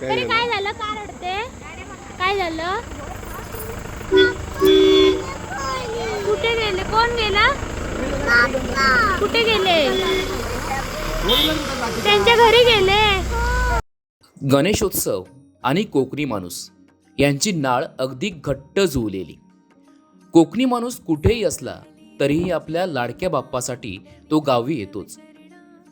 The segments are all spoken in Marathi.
तरी काय झालं? का रडते काय झालं? कुठे गेले? कोण गेला? कुठे गेले? त्यांच्या घरी गेले. गणेशोत्सव आणि कोकणी माणूस. यांची नाळ अगदी घट्ट जुळलेली. कोकणी माणूस कुठेही असला तरीही आपल्या लाडक्या बाप्पासाठी तो गावी येतोच.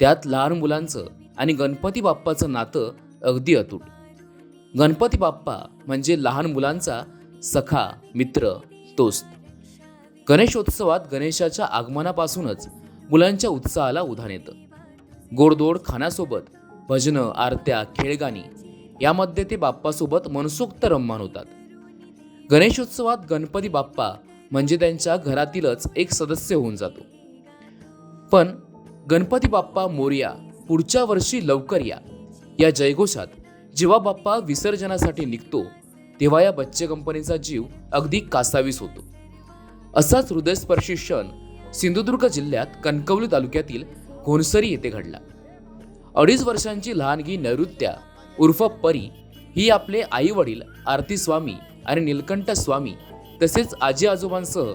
त्यात लहान मुलांचं आणि गणपती बाप्पाचं नातं अगदी अतूट. गणपती बाप्पा म्हणजे लहान मुलांचा सखा मित्र दोस्त. गणेशोत्सवात गणेशाच्या आगमनापासूनच मुलांच्या उत्साहाला उधाण येतं. गोडदोड खाण्यासोबत भजनं आरत्या खेळगाणी यामध्ये ते बाप्पासोबत मनसोक्त रममान होतात. गणेशोत्सवात गणपती बाप्पा म्हणजे त्यांच्या घरातीलच एक सदस्य होऊन जातो. पण गणपती बाप्पा मोर्या पुढच्या वर्षी लवकर या. या जयघोषात जेव्हा बाप्पा विसर्जनासाठी निघतो तेव्हा या बच्चे कंपनीचा जीव अगदी कासावीस होतो. असाच हृदयस्पर्शी क्षण सिंधुदुर्ग जिल्ह्यात कणकवली तालुक्यातील घोणसरी येथे घडला. अडीच वर्षांची लहानगी नैऋत्या उर्फ परी ही आपले आई वडील आरती स्वामी आणि निलकंठ स्वामी तसेच आजी आजोबांसह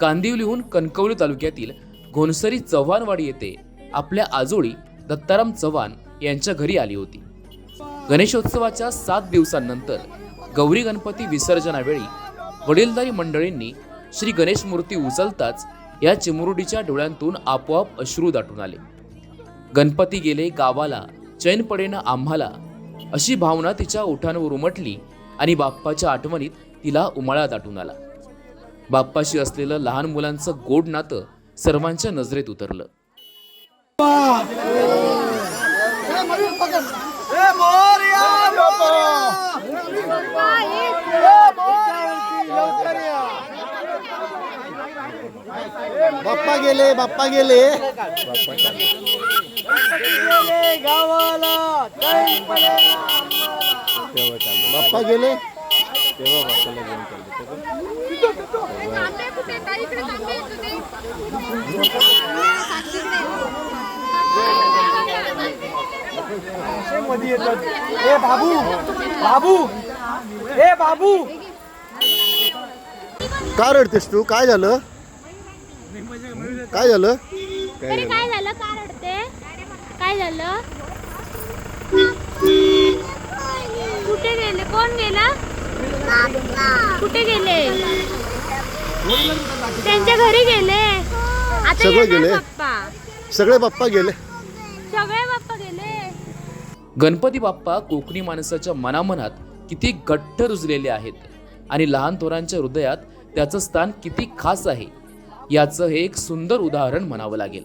कांदिवलीहून कणकवली तालुक्यातील घोणसरी चव्हाणवाडी येथे आपल्या आजोळी दत्ताराम चव्हाण यांच्या घरी आली होती. गणेशोत्सवाच्या सात दिवसांनंतर गौरी गणपती विसर्जनावेळी वडीलधारी मंडळींनी श्री गणेश मूर्ती उचलताच या चिमुरडीच्या डोळ्यांतून आपोआप अश्रू दाटून आले. गणपती गेले गावाला चैन पडेनं आम्हाला अशी भावना तिच्या ओठांवर उमटली आणि बाप्पाच्या आठवणीत तिला उमाळा दाटून आला. बाप्पाशी असलेलं लहान मुलांचं गोड नातं सर्वांच्या नजरेत उतरलं. बाप्पा गेले बाप्पा गेले. गेले गावाला चैन पडेना बाप्पा गेले? मध्ये येतात ए बाबू बाबू ए बाबू. का रडतेस तू? काय झालं? काय झालं? काय झालं? का रडते काय झालं? कुठे गेले? कोण गेला? कुठे गेले? त्यांच्या घरी गेले. आता सगळे येणार गेले? बाप्पा. सगळे बाप्पा गेले? सगळे बाप्पा गेले. गणपती बाप्पा कोकणी माणसाच्या मनामनात किती घट्ट रुजलेले आहेत आणि लहान थोरांच्या हृदयात त्याचं स्थान किती खास आहे याचं हे एक सुंदर उदाहरण म्हणावं लागेल.